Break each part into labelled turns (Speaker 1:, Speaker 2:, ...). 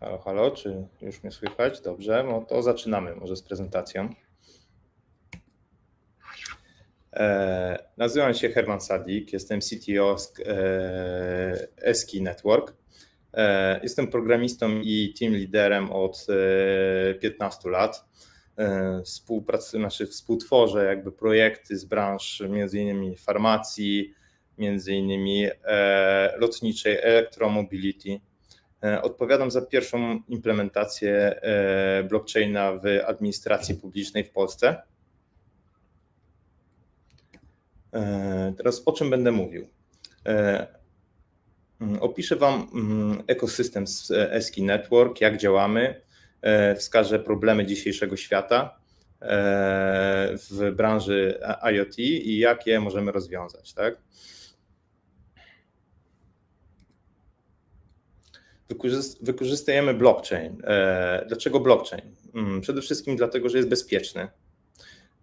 Speaker 1: Halo, halo, czy już mnie słychać? Dobrze, no to zaczynamy może z prezentacją. E, nazywam się Herman Sadik, jestem CTO e, Eski Network. E, jestem programistą i team liderem od e, 15 lat. E, współpracuję, znaczy współtworzę jakby projekty z branż innymi farmacji, innymi e, lotniczej, elektromobility. E, Odpowiadam za pierwszą implementację e, blockchaina w administracji publicznej w Polsce. E, Teraz o czym będę mówił? Mm, Opiszę Wam mm, ekosystem z Eski Network, jak działamy, wskażę problemy dzisiejszego świata w branży IoT i jak je możemy rozwiązać. Tak? Wykorzystujemy blockchain. E, Dlaczego blockchain? Mm, Przede wszystkim dlatego, że jest bezpieczny.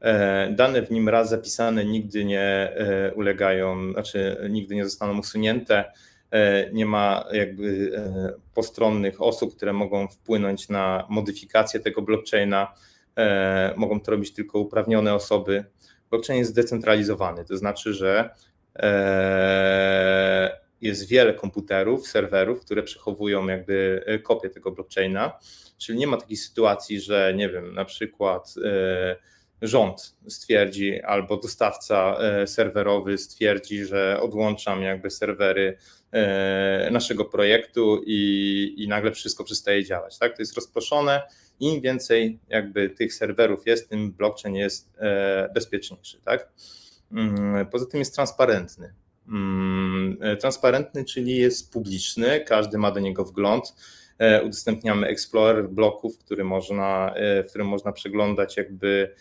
Speaker 1: E, Dane w nim raz zapisane nigdy nie e, ulegają, znaczy nigdy nie zostaną usunięte. Nie ma jakby postronnych osób, które mogą wpłynąć na modyfikację tego blockchaina. Mogą to robić tylko uprawnione osoby. Blockchain jest zdecentralizowany, to znaczy, że jest wiele komputerów, serwerów, które przechowują jakby e, kopię tego blockchaina, czyli nie ma takiej sytuacji, że nie wiem, na przykład e, rząd stwierdzi albo dostawca e, serwerowy stwierdzi, że odłączam jakby serwery naszego projektu i, i nagle wszystko przestaje działać. Tak? To jest rozproszone. Im więcej jakby tych serwerów jest, tym blockchain jest bezpieczniejszy. Tak? Mm, Poza tym jest transparentny. Mm, e, Transparentny, czyli jest publiczny, każdy ma do niego wgląd. E, Udostępniamy Explorer bloków, który można, e, w którym można przeglądać jakby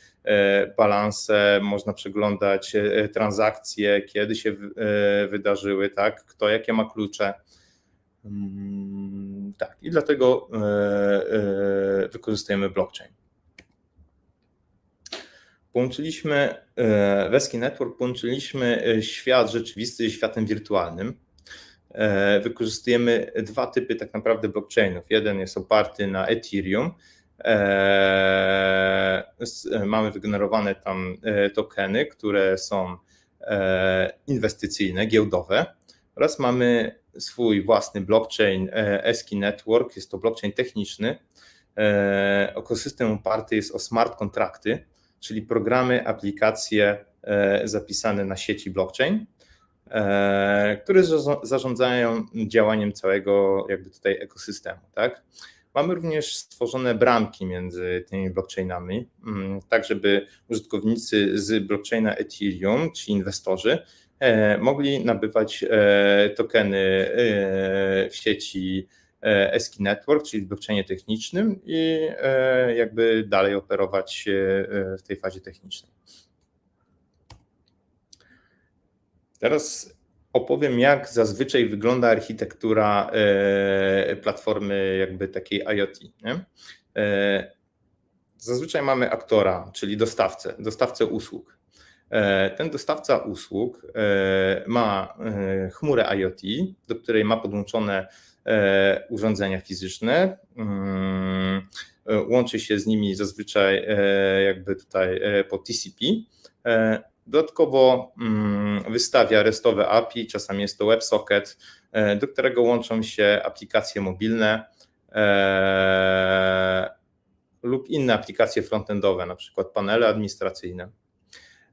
Speaker 1: balanse, można przeglądać transakcje, kiedy się wy- wydarzyły, tak, kto jakie ma klucze. Mm, Tak, i dlatego wykorzystujemy blockchain. Połączyliśmy e, Weski Network, połączyliśmy e, świat rzeczywisty ze światem wirtualnym. E, Wykorzystujemy dwa typy tak naprawdę blockchainów. Jeden jest oparty na Ethereum. Mamy wygenerowane tam tokeny, które są inwestycyjne, giełdowe oraz mamy swój własny blockchain Eski Network. Jest to blockchain techniczny. Ekosystem oparty jest o smart kontrakty, czyli programy, aplikacje e, zapisane na sieci blockchain, e, które zarządzają działaniem całego jakby tutaj ekosystemu. Tak? Mamy również stworzone bramki między tymi blockchainami, mm, tak żeby użytkownicy z blockchaina Ethereum, ci inwestorzy, e, mogli nabywać tokeny w sieci Eski Network, czyli w blockchainie technicznym i e, jakby dalej operować e, w tej fazie technicznej. Teraz opowiem, jak zazwyczaj wygląda architektura e, platformy jakby takiej IoT. Nie? Zazwyczaj mamy aktora, czyli dostawcę, dostawcę usług. E, Ten dostawca usług e, ma e, chmurę IoT, do której ma podłączone urządzenia fizyczne. Mm, Łączy się z nimi zazwyczaj jakby tutaj po TCP. Dodatkowo mm, wystawia restowe API, czasami jest to WebSocket, do którego łączą się aplikacje mobilne lub inne aplikacje frontendowe, na przykład panele administracyjne.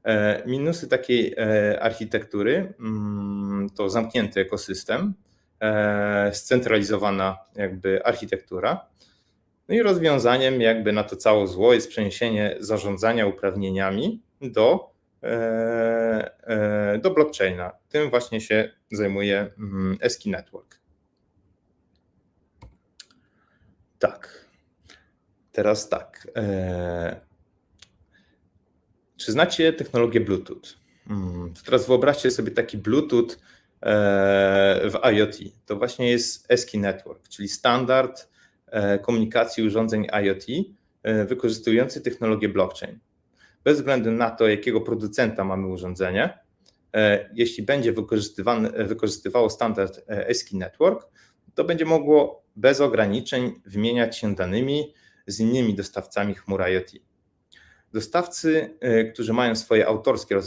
Speaker 1: E, Minusy takiej e, architektury mm, to zamknięty ekosystem, e, scentralizowana jakby architektura. No i rozwiązaniem jakby na to całe zło jest przeniesienie zarządzania uprawnieniami do, do blockchaina. Tym właśnie się zajmuje mm, Eski Network. Tak. Teraz tak. Czy znacie technologię Bluetooth? Mm, To teraz wyobraźcie sobie taki Bluetooth e, w IoT. To właśnie jest Eski Network, czyli standard e, komunikacji urządzeń IoT e, wykorzystujący technologię blockchain. Bez względu na to, jakiego producenta mamy urządzenie, jeśli będzie wykorzystywało standard e, Eski Network, to będzie mogło bez ograniczeń wymieniać się danymi z innymi dostawcami chmur IoT. Dostawcy, e, którzy mają swoje autorskie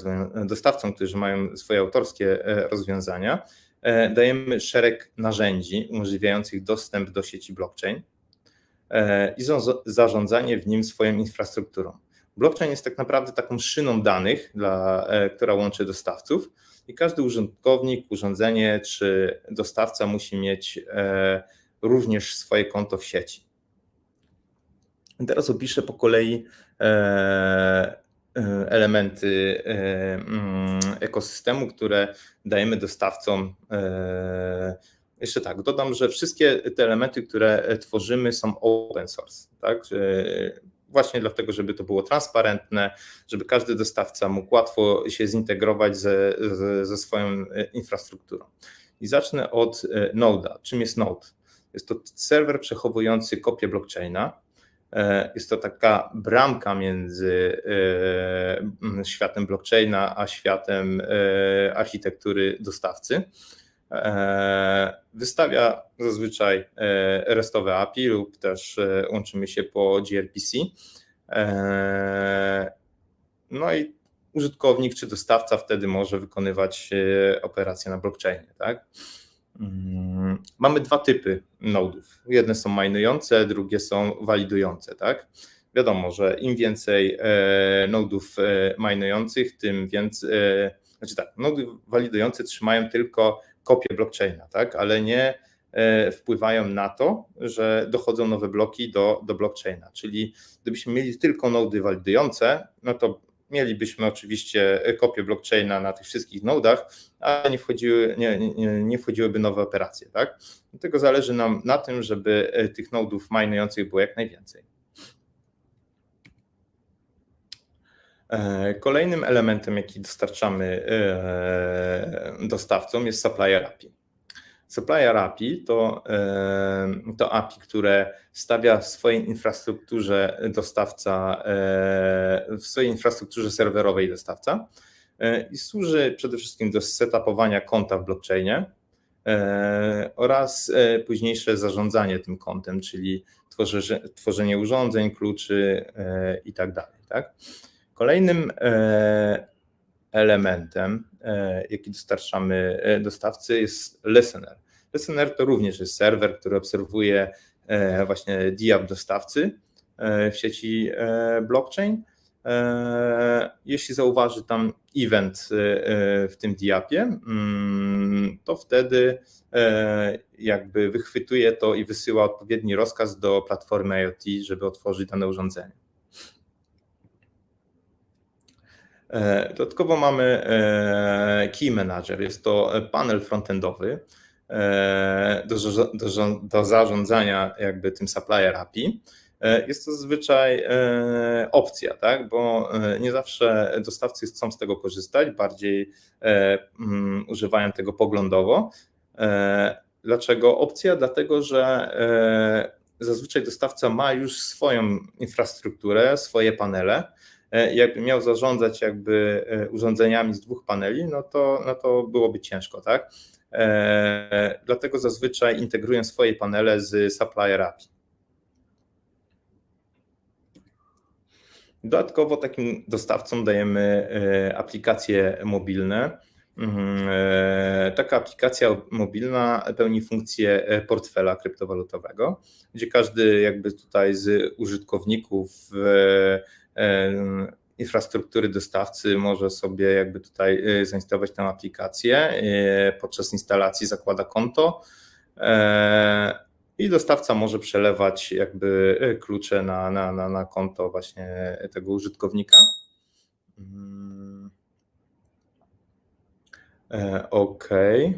Speaker 1: dostawcom, którzy mają swoje autorskie e, rozwiązania, e, dajemy szereg narzędzi umożliwiających dostęp do sieci blockchain i zarządzanie w nim swoją infrastrukturą. Blockchain jest tak naprawdę taką szyną danych, dla, która łączy dostawców i każdy użytkownik, urządzenie czy dostawca musi mieć również swoje konto w sieci. Teraz opiszę po kolei elementy e, mm, ekosystemu, które dajemy dostawcom. Jeszcze tak, dodam, że wszystkie te elementy, które tworzymy, są open source, tak? Właśnie dlatego, żeby to było transparentne, żeby każdy dostawca mógł łatwo się zintegrować ze, ze, ze swoją infrastrukturą. I zacznę od Node'a. Czym jest Node? Jest to serwer przechowujący kopię blockchaina E, jest to taka bramka między e, światem blockchaina a światem e, architektury dostawcy. Wystawia zazwyczaj restowe API lub też łączymy się po gRPC. No i użytkownik czy dostawca wtedy może wykonywać operacje na blockchainie. Tak? Mm, mamy dwa typy nodów. Jedne są minujące, drugie są walidujące, tak? Wiadomo, że im więcej e, nodów e, minujących, tym więcej, e, znaczy tak, nody walidujące trzymają tylko kopię blockchaina, tak? Ale nie wpływają na to, że dochodzą nowe bloki do, do blockchaina. Czyli gdybyśmy mieli tylko nody walidujące, no to Mielibyśmy oczywiście kopię blockchaina na tych wszystkich nodach, ale nie, wchodziły, nie, nie, nie wchodziłyby nowe operacje. Tak? Dlatego zależy nam na tym, żeby e, tych nodów minujących było jak najwięcej. E, kolejnym elementem, jaki dostarczamy e, dostawcom, jest supplier API. Supplier API to, to API, które stawia w swojej infrastrukturze dostawca, w swojej infrastrukturze serwerowej dostawca i służy przede wszystkim do setupowania konta w blockchainie oraz późniejsze zarządzanie tym kontem, czyli tworzenie urządzeń, kluczy i tak. Tak? Kolejnym elementem, jaki dostarczamy dostawcy, jest listener. Listener to również jest serwer, który obserwuje e, właśnie diab dostawcy e, w sieci e, blockchain. Jeśli zauważy tam event w tym diapie, mm, to wtedy jakby wychwytuje to i wysyła odpowiedni rozkaz do platformy IoT, żeby otworzyć dane urządzenie. Dodatkowo mamy Key Manager, jest to panel frontendowy, E, do, do, do zarządzania jakby tym supplier API, e, jest to zazwyczaj e, opcja, tak? bo nie zawsze dostawcy chcą z tego korzystać, bardziej mm, używają tego poglądowo. Dlaczego opcja? Dlatego, że zazwyczaj dostawca ma już swoją infrastrukturę, swoje panele. Jakby miał zarządzać jakby urządzeniami z dwóch paneli, no to, no to byłoby ciężko, tak? E, dlatego zazwyczaj integrują swoje panele z supplier API. Dodatkowo takim dostawcom dajemy e, aplikacje mobilne. Mhm, e, taka aplikacja mobilna pełni funkcję portfela kryptowalutowego, gdzie każdy jakby tutaj z użytkowników infrastruktury dostawcy może sobie jakby tutaj y, zainstalować tę aplikację. Y, podczas instalacji zakłada konto e, i dostawca może przelewać jakby y, klucze na, na, na, na konto właśnie tego użytkownika. Mm. E, OK. E,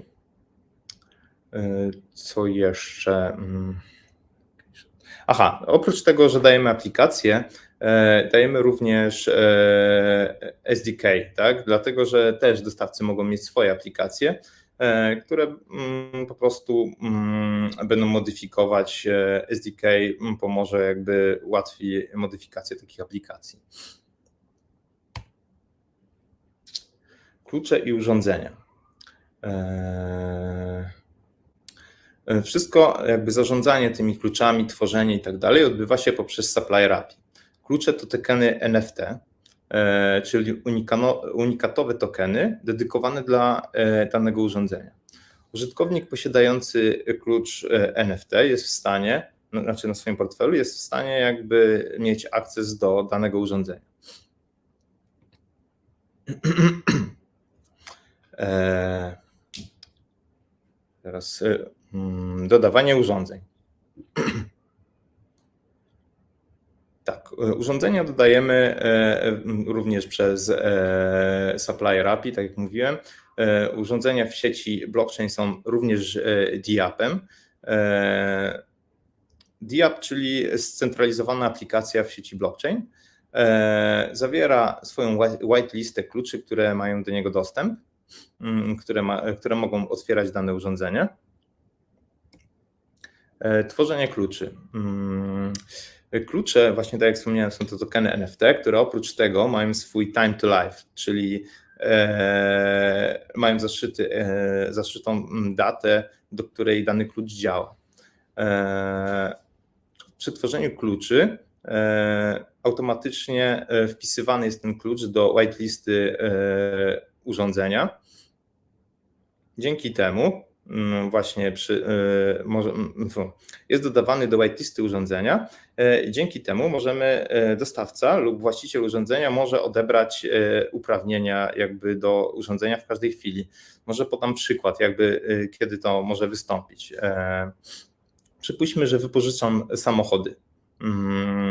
Speaker 1: co jeszcze? Mm. Aha, oprócz tego, że dajemy aplikację, dajemy również e, SDK, tak? dlatego że też dostawcy mogą mieć swoje aplikacje, e, które mm, po prostu mm, będą modyfikować. SDK mm, pomoże jakby łatwiej modyfikację takich aplikacji. Klucze i urządzenia. Wszystko, jakby zarządzanie tymi kluczami, tworzenie i tak dalej, odbywa się poprzez Supplier API. Klucze to tokeny NFT, czyli unikatowe tokeny dedykowane dla danego urządzenia. Użytkownik posiadający klucz NFT jest w stanie, znaczy na swoim portfelu, jest w stanie jakby mieć akces do danego urządzenia. Teraz dodawanie urządzeń. Tak, urządzenia dodajemy również przez Supplier API, tak jak mówiłem. Urządzenia w sieci blockchain są również DApp-em. DApp, czyli scentralizowana aplikacja w sieci blockchain, zawiera swoją whitelistę kluczy, które mają do niego dostęp, które mogą otwierać dane urządzenie. Tworzenie kluczy. Klucze, właśnie tak jak wspomniałem, są to tokeny NFT, które oprócz tego mają swój time to life, czyli mają zaszytą datę, do której dany klucz działa. Przy tworzeniu kluczy automatycznie wpisywany jest ten klucz do whitelisty urządzenia. Dzięki temu właśnie jest dodawany do whitelisty urządzenia. Dzięki temu możemy, dostawca lub właściciel urządzenia może odebrać uprawnienia jakby do urządzenia w każdej chwili. Może podam przykład, jakby kiedy to może wystąpić. Przypuśćmy, że wypożyczam samochody.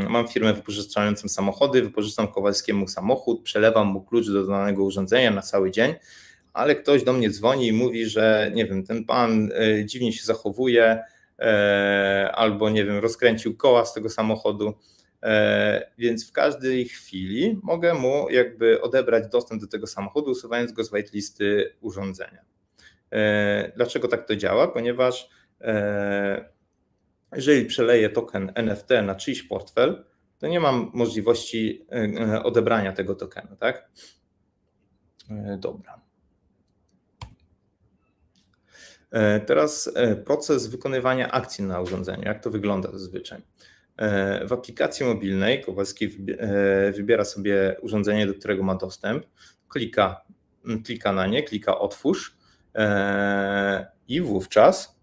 Speaker 1: Mam firmę wypożyczającą samochody, wypożyczam Kowalskiemu samochód, przelewam mu klucz do danego urządzenia na cały dzień, ale ktoś do mnie dzwoni i mówi, że nie wiem, ten pan dziwnie się zachowuje, albo nie wiem, rozkręcił koła z tego samochodu, więc w każdej chwili mogę mu jakby odebrać dostęp do tego samochodu, usuwając go z whitelisty urządzenia. Dlaczego tak to działa? Ponieważ jeżeli przeleję token NFT na czyjś portfel, to nie mam możliwości odebrania tego tokenu, tak? Dobra. Teraz proces wykonywania akcji na urządzeniu. Jak to wygląda zazwyczaj? W aplikacji mobilnej Kowalski wybiera sobie urządzenie, do którego ma dostęp, klika na nie, klika otwórz i wówczas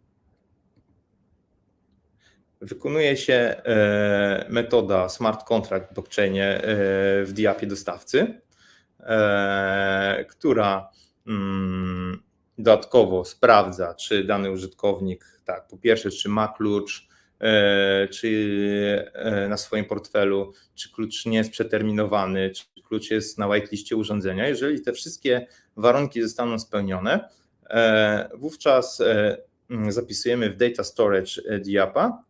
Speaker 1: wykonuje się metoda smart contract w blockchainie w DApp-ie dostawcy, która dodatkowo sprawdza, czy dany użytkownik, tak, po pierwsze, czy ma klucz, czy na swoim portfelu, czy klucz nie jest przeterminowany, czy klucz jest na whitelistie urządzenia. Jeżeli te wszystkie warunki zostaną spełnione, wówczas zapisujemy w data storage DApp-a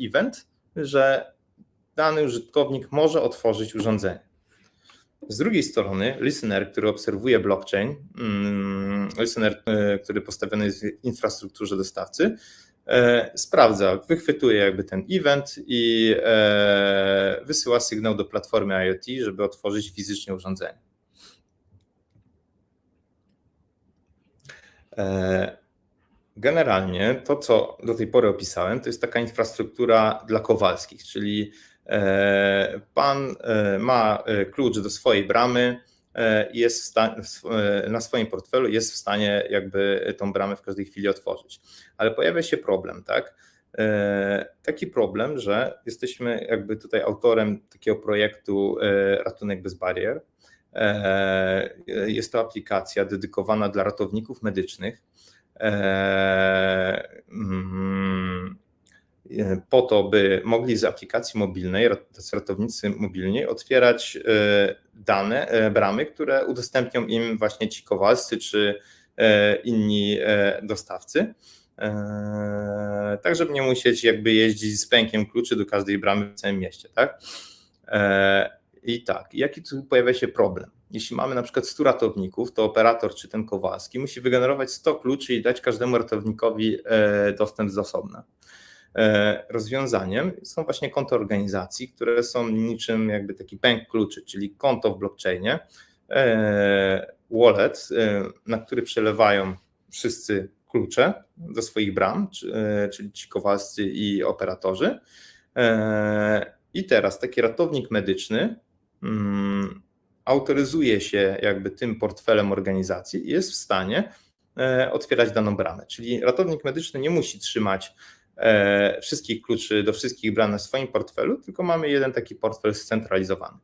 Speaker 1: event, że dany użytkownik może otworzyć urządzenie. Z drugiej strony listener, który obserwuje blockchain, listener, który postawiony jest w infrastrukturze dostawcy, sprawdza, wychwytuje jakby ten event i wysyła sygnał do platformy IoT, żeby otworzyć fizycznie urządzenie. Generalnie to, co do tej pory opisałem, to jest taka infrastruktura dla Kowalskich, czyli pan ma klucz do swojej bramy jest na swoim portfelu jest w stanie jakby tą bramę w każdej chwili otworzyć. Ale pojawia się problem, tak? Taki problem, że jesteśmy jakby tutaj autorem takiego projektu Ratunek bez barier. Jest to aplikacja dedykowana dla ratowników medycznych, po to, by mogli z aplikacji mobilnej, ratownicy mobilni, otwierać dane, bramy, które udostępnią im właśnie ci Kowalscy czy inni dostawcy. Tak, żeby nie musieć jakby jeździć z pękiem kluczy do każdej bramy w całym mieście, tak? I tak, jaki tu pojawia się problem? Jeśli mamy na przykład 100 ratowników, to operator czy ten Kowalski musi wygenerować 100 kluczy i dać każdemu ratownikowi dostęp z osobna. Rozwiązaniem są właśnie konta organizacji, które są niczym jakby taki pęk kluczy, czyli konto w blockchainie, wallet, na który przelewają wszyscy klucze do swoich bram, czyli ci kowalscy i operatorzy. I teraz taki ratownik medyczny mm, autoryzuje się jakby tym portfelem organizacji i jest w stanie otwierać daną bramę. Czyli ratownik medyczny nie musi trzymać wszystkich kluczy do wszystkich bram na swoim portfelu, tylko mamy jeden taki portfel scentralizowany.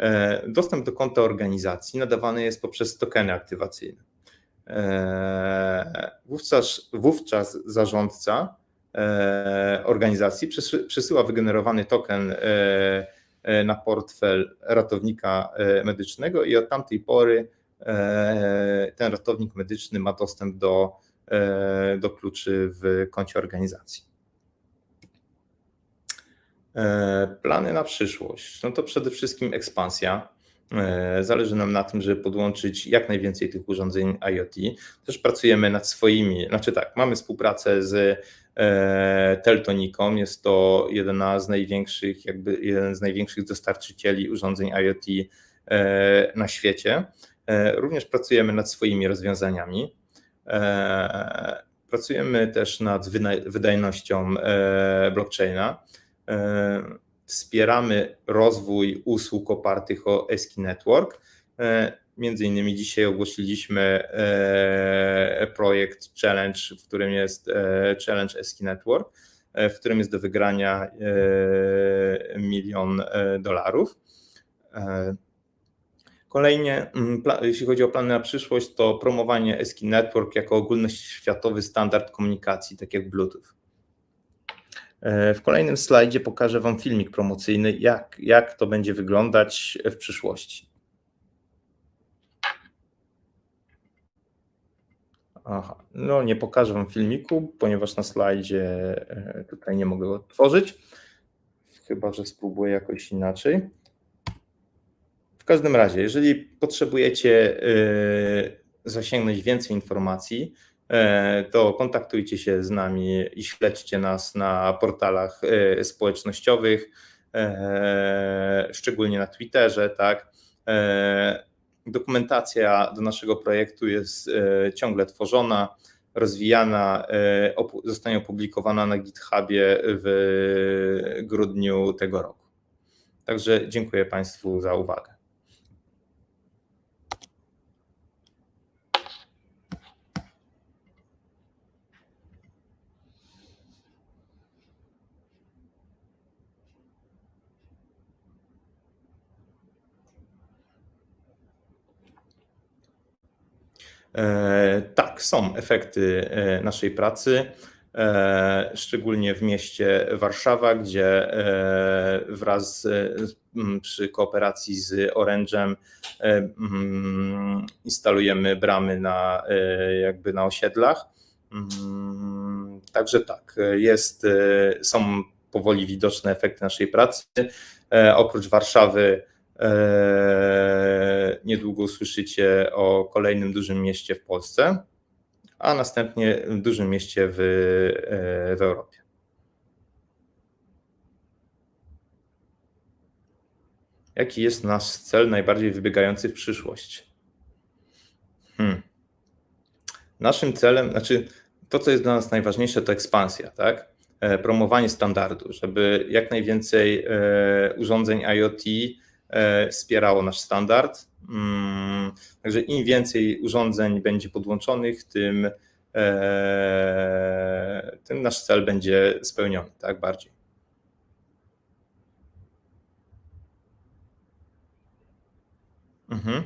Speaker 1: E, dostęp do konta organizacji nadawany jest poprzez tokeny aktywacyjne. E, wówczas, wówczas zarządca e, organizacji przesyła wygenerowany token na portfel ratownika medycznego i od tamtej pory ten ratownik medyczny ma dostęp do, do kluczy w koncie organizacji. E, plany na przyszłość. No to przede wszystkim ekspansja. E, zależy nam na tym, żeby podłączyć jak najwięcej tych urządzeń IoT. Też pracujemy nad swoimi, znaczy tak, mamy współpracę z e, Teltoniką. Jest to jedna z największych, jakby jeden z największych dostarczycieli urządzeń IoT na świecie. Również pracujemy nad swoimi rozwiązaniami. Pracujemy też nad wydajnością blockchaina. E, wspieramy rozwój usług opartych o ESKI Network. E, między innymi dzisiaj ogłosiliśmy e, projekt Challenge, w którym jest Challenge ESKI Network, w którym jest do wygrania milion dolarów. Kolejnie, jeśli chodzi o plany na przyszłość, to promowanie ESKI Network jako ogólnoświatowy standard komunikacji, tak jak Bluetooth. E, w kolejnym slajdzie pokażę Wam filmik promocyjny, jak, jak to będzie wyglądać w przyszłości. Aha, no nie pokażę Wam filmiku, ponieważ na slajdzie e, tutaj nie mogę go otworzyć. Chyba, że spróbuję jakoś inaczej. Każdym razie, jeżeli potrzebujecie e, zasięgnąć więcej informacji, E, to kontaktujcie się z nami i śledźcie nas na portalach e, społecznościowych, szczególnie na Twitterze, tak. Dokumentacja do naszego projektu jest ciągle tworzona, rozwijana, zostanie opublikowana na GitHubie w grudniu tego roku. Także dziękuję Państwu za uwagę. Tak, są efekty e, naszej pracy, e, szczególnie w mieście Warszawa, gdzie wraz z, przy kooperacji z Orange'em instalujemy bramy na, jakby na osiedlach. Także tak, jest, są powoli widoczne efekty naszej pracy. Oprócz Warszawy niedługo usłyszycie o kolejnym dużym mieście w Polsce, a następnie dużym mieście w, e, w Europie. Jaki jest nasz cel najbardziej wybiegający w przyszłość? Hmm. Naszym celem, znaczy to, co jest dla nas najważniejsze, to ekspansja, tak? E, promowanie standardu, żeby jak najwięcej e, urządzeń IoT wspierało nasz standard. Mm, także im więcej urządzeń będzie podłączonych, tym, e, tym nasz cel będzie spełniony, tak bardziej. Mhm.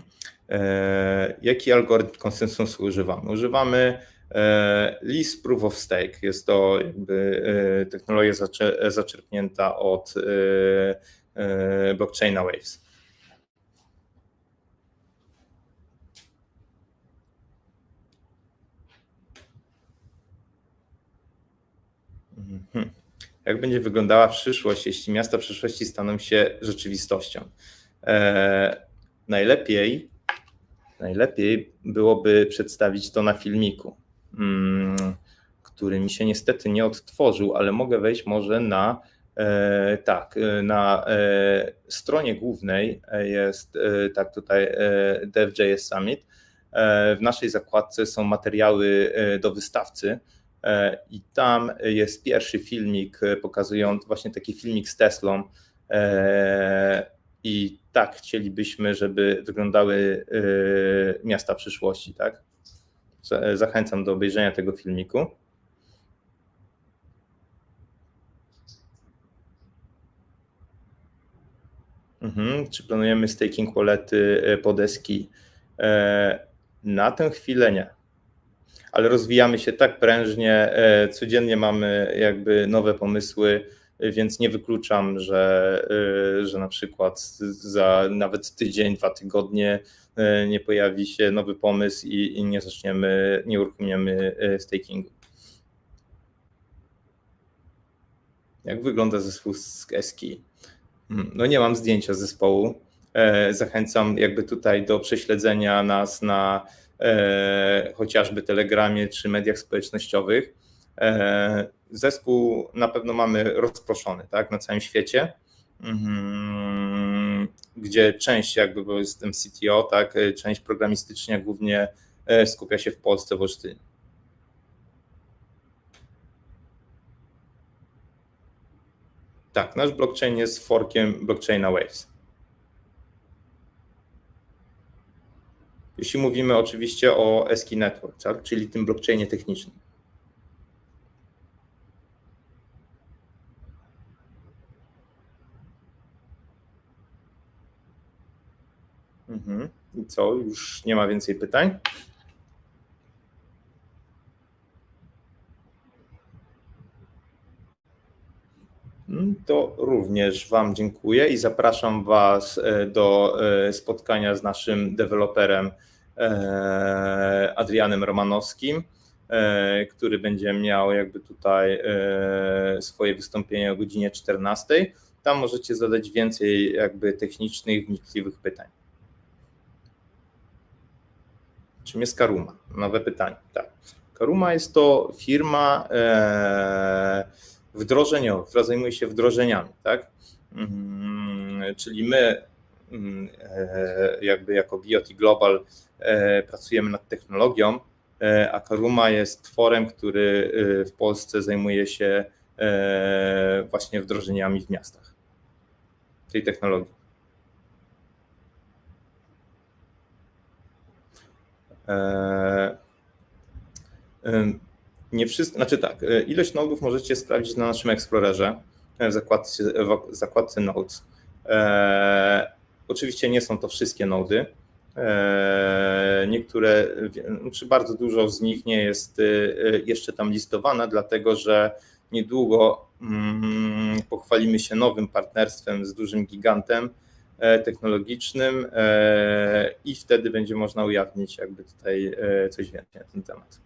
Speaker 1: E, jaki algorytm konsensusu używamy? Używamy List Proof of Stake. Jest to jakby technologia zaczerpnięta od E, blockchaina Waves. Jak będzie wyglądała przyszłość, jeśli miasta przyszłości staną się rzeczywistością? E, najlepiej, najlepiej byłoby przedstawić to na filmiku, mm, który mi się niestety nie odtworzył, ale mogę wejść może na E, tak, e, na e, stronie głównej jest tak tutaj DevJS Summit. w naszej zakładce są materiały do wystawcy i tam jest pierwszy filmik pokazujący właśnie taki filmik z Teslą i tak chcielibyśmy, żeby wyglądały miasta przyszłości, tak? Zachęcam do obejrzenia tego filmiku. Mhm. Czy planujemy staking wallety pod Eski? Na tę chwilę nie. Ale rozwijamy się tak prężnie, codziennie mamy jakby nowe pomysły, więc nie wykluczam, że, że na przykład za nawet tydzień, dwa tygodnie nie pojawi się nowy pomysł i, i nie zaczniemy, nie uruchomiemy stakingu. Jak wygląda zespół z Eski? No nie mam zdjęcia zespołu. Zachęcam jakby tutaj do prześledzenia nas na chociażby Telegramie czy mediach społecznościowych. Zespół na pewno mamy rozproszony tak, na całym świecie, gdzie część jakby, bo jestem CTO, tak, część programistyczna głównie skupia się w Polsce, w Olsztynie. Tak, nasz blockchain jest forkiem blockchaina Waves. Jeśli mówimy oczywiście o Eski Network, tak, czyli tym blockchainie technicznym. I co, już nie ma więcej pytań? To również Wam dziękuję i zapraszam Was do spotkania z naszym deweloperem Adrianem Romanowskim, który będzie miał jakby tutaj swoje wystąpienie o godzinie 14. Tam możecie zadać więcej jakby technicznych, wnikliwych pytań. Czym jest Karuma? Nowe pytanie. Tak. Karuma jest to firma wdrożeniowa, która zajmuje się wdrożeniami, tak? Czyli my jakby jako BioT Global pracujemy nad technologią, a Karuma jest tworem, który w Polsce zajmuje się właśnie wdrożeniami w miastach tej technologii. Nie wszystko, znaczy tak, ilość nodów możecie sprawdzić na naszym Explorerze w zakładce, w zakładce Nodes. Oczywiście nie są to wszystkie nody. Niektóre, czy bardzo dużo z nich nie jest jeszcze tam listowane, dlatego że niedługo pochwalimy się nowym partnerstwem z dużym gigantem technologicznym i wtedy będzie można ujawnić jakby tutaj coś więcej na ten temat.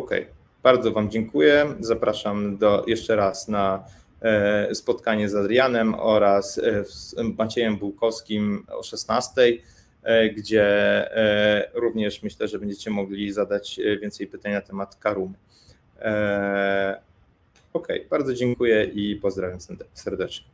Speaker 1: Okej, bardzo Wam dziękuję. Zapraszam jeszcze raz na spotkanie z Adrianem oraz z Maciejem Bułkowskim o 16:00, gdzie również myślę, że będziecie mogli zadać więcej pytań na temat Karumy. Okej, bardzo dziękuję i pozdrawiam serdecznie.